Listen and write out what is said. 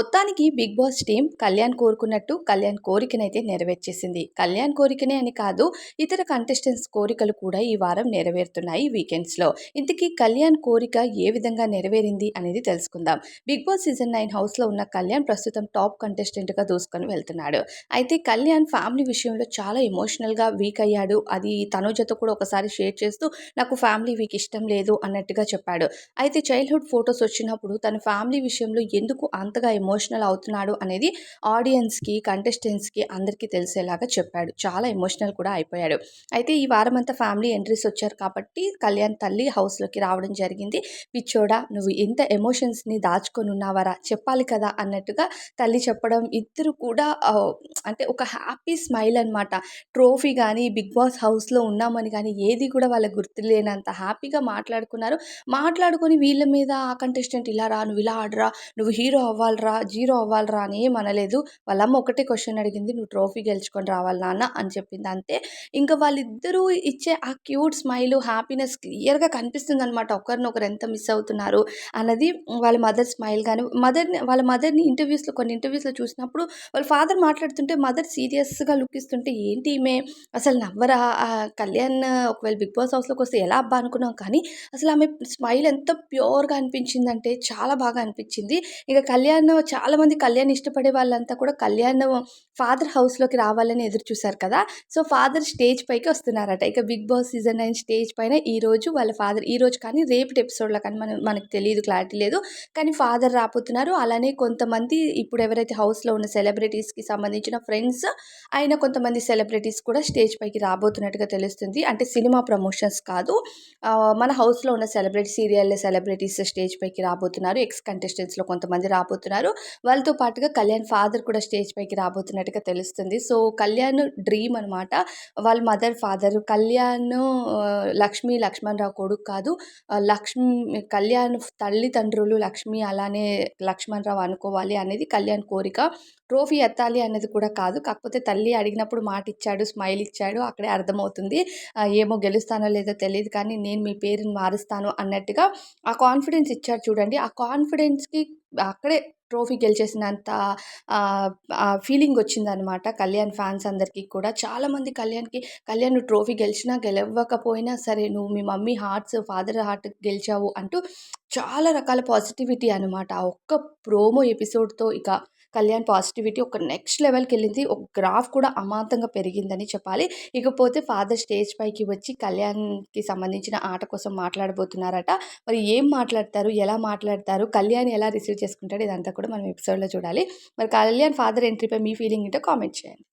మొత్తానికి big boss team Kalyan కోరుకున్నట్టు కళ్యాణ్ కోరికనైతే నెరవేర్చేసింది. కళ్యాణ్ కోరికనే అని కాదు ఇతర కంటెస్టెంట్స్ కోరికలు కూడా ఈ వారం నెరవేరుతున్నాయి వీకెండ్స్లో. ఇంతకీ కళ్యాణ్ కోరిక ఏ విధంగా నెరవేరింది అనేది తెలుసుకుందాం. బిగ్ బాస్ సీజన్ నైన్ హౌస్లో ఉన్న కళ్యాణ్ ప్రస్తుతం టాప్ కంటెస్టెంట్గా దూసుకొని వెళ్తున్నాడు. అయితే కళ్యాణ్ ఫ్యామిలీ విషయంలో చాలా ఎమోషనల్గా వీక్ అయ్యాడు. అది తనుజతో కూడా ఒకసారి షేర్ చేస్తూ నాకు ఫ్యామిలీ వీక్ ఇష్టం లేదు అన్నట్టుగా చెప్పాడు. అయితే చైల్డ్హుడ్ ఫొటోస్ వచ్చినప్పుడు తన ఫ్యామిలీ విషయంలో ఎందుకు అంతగా ఎమోషనల్ అవుతున్నాడు అనేది ఆడియన్స్కి కంటెస్టెంట్స్కి అందరికీ తెలిసేలాగా చెప్పాడు. చాలా ఎమోషనల్ కూడా అయిపోయాడు. అయితే ఈ వారం అంతా ఫ్యామిలీ ఎంట్రీస్ వచ్చారు కాబట్టి కళ్యాణ్ తల్లి హౌస్లోకి రావడం జరిగింది. పిచ్చోడా నువ్వు ఇంత ఎమోషన్స్ని దాచుకొని ఉన్నావరా? చెప్పాలి కదా అన్నట్టుగా తల్లి చెప్పడం ఇద్దరు కూడా అంటే ఒక హ్యాపీ స్మైల్ అనమాట ట్రోఫీ కానీ బిగ్ బాస్ హౌస్లో ఉన్నామని కానీ ఏది కూడా వాళ్ళకి గుర్తులేనంత హ్యాపీగా మాట్లాడుకున్నారు. మాట్లాడుకొని వీళ్ళ మీద ఆ కంటెస్టెంట్ ఇలా రా నువ్వు ఇలా ఆడరా నువ్వు హీరో అవ్వాలిరా జీరో అవ్వాలిరా అని ఏం అనలేదు వాళ్ళమ్మ ఒకటే క్వశ్చన్ అడిగింది నువ్వు ట్రోఫీ గెలుచుకొని రావాలి నాన్న అని చెప్పింది. అంతే. ఇంకా వాళ్ళిద్దరూ ఇచ్చే ఆ క్యూట్ స్మైల్ హ్యాపీనెస్ క్లియర్గా కనిపిస్తుంది అనమాట ఒకరినొకరు ఎంత మిస్ అవుతున్నారు అన్నది వాళ్ళ మదర్ స్మైల్ కానీ మదర్ని వాళ్ళ మదర్ని ఇంటర్వ్యూస్లో కొన్ని ఇంటర్వ్యూస్లో చూసినప్పుడు వాళ్ళ ఫాదర్ మాట్లాడుతుంటే మదర్ సీరియస్గా లుక్ ఇస్తుంటే ఏంటి ఈమె? అసలు నవ్వరా? ఆ కళ్యాణ్ ఒకవేళ బిగ్ బాస్ హౌస్లోకి వస్తే ఎలా అబ్బా అనుకున్నాం. కానీ అసలు ఆమె స్మైల్ ఎంత ప్యూర్గా అనిపించిందంటే చాలా బాగా అనిపించింది. ఇక కళ్యాణ్ చాలామంది కళ్యాణ్ ఇష్టపడే వాళ్ళంతా కూడా కళ్యాణ్ ఫాదర్ హౌస్లోకి రావాలని ఎదురు చూశారు కదా. సో ఫాదర్ స్టేజ్ పైకి వస్తున్నారట. ఇక Bigg Boss season nine stage పైన ఈ రోజు వాళ్ళ ఫాదర్ ఈ రోజు కానీ రేపటి ఎపిసోడ్లో కానీ మనం మనకు తెలియదు క్లారిటీ లేదు. కానీ ఫాదర్ రాబోతున్నారు. అలానే కొంతమంది ఇప్పుడు ఎవరైతే హౌస్లో ఉన్న సెలబ్రిటీస్కి సంబంధించిన ఫ్రెండ్స్ అయిన కొంతమంది సెలబ్రిటీస్ కూడా స్టేజ్ పైకి రాబోతున్నట్టుగా తెలుస్తుంది. అంటే సినిమా ప్రమోషన్స్ కాదు. మన హౌస్లో ఉన్న సెలబ్రిటీ సీరియల్ సెలబ్రిటీస్ స్టేజ్ పైకి రాబోతున్నారు. ఎక్స్ కంటెస్టెంట్స్లో కొంతమంది రాబోతున్నారు. వాళ్ళతో పాటుగా కళ్యాణ్ ఫాదర్ కూడా స్టేజ్ పైకి రాబోతున్నట్టుగా తెలుస్తుంది. సో కళ్యాణ్ డ్రీమ్ అనమాట వాళ్ళ మదర్ ఫాదర్ కళ్యాణ్ లక్ష్మి లక్ష్మణ్ రావు కొడుకు కాదు. లక్ష్మి కళ్యాణ్ తల్లిదండ్రులు లక్ష్మి అలానే లక్ష్మణ్ రావు అనుకోవాలి అనేది కళ్యాణ్ కోరిక. ట్రోఫీ ఎత్తాలి అనేది కూడా కాదు. కాకపోతే తల్లి అడిగినప్పుడు మాట ఇచ్చాడు స్మైల్ ఇచ్చాడు అక్కడే అర్థమవుతుంది. ఏమో గెలుస్తానో లేదో తెలియదు కానీ నేను మీ పేరుని మారుస్తాను అన్నట్టుగా ఆ కాన్ఫిడెన్స్ ఇచ్చాడు చూడండి. ఆ కాన్ఫిడెన్స్కి అక్కడే ట్రోఫీ గెలిచేసినంత ఫీలింగ్ వచ్చిందనమాట కళ్యాణ్ ఫ్యాన్స్ అందరికీ కూడా. చాలామంది కళ్యాణ్కి కళ్యాణ్ నువ్వు ట్రోఫీ గెలిచినా గెలవకపోయినా సరే నువ్వు మీ మమ్మీ హార్ట్స్ ఫాదర్ హార్ట్ గెలిచావు అంటూ చాలా రకాల పాజిటివిటీ అనమాట ఆ ఒక్క ప్రోమో ఎపిసోడ్తో ఇక కళ్యాణ్ పాజిటివిటీ ఒక నెక్స్ట్ లెవెల్కి వెళ్ళింది ఒక గ్రాఫ్ కూడా అమాంతంగా పెరిగిందని చెప్పాలి. ఇకపోతే ఫాదర్ స్టేజ్ పైకి వచ్చి కళ్యాణ్కి సంబంధించిన ఆట కోసం మాట్లాడబోతున్నారట. మరి ఏం మాట్లాడతారు? ఎలా మాట్లాడతారు? కళ్యాణ్ ఎలా రిసీవ్ చేసుకుంటాడు? ఇదంతా కూడా మనం ఎపిసోడ్లో చూడాలి. మరి కళ్యాణ్ ఫాదర్ ఎంట్రీపై మీ ఫీలింగ్ ఏంటో కామెంట్ చేయండి.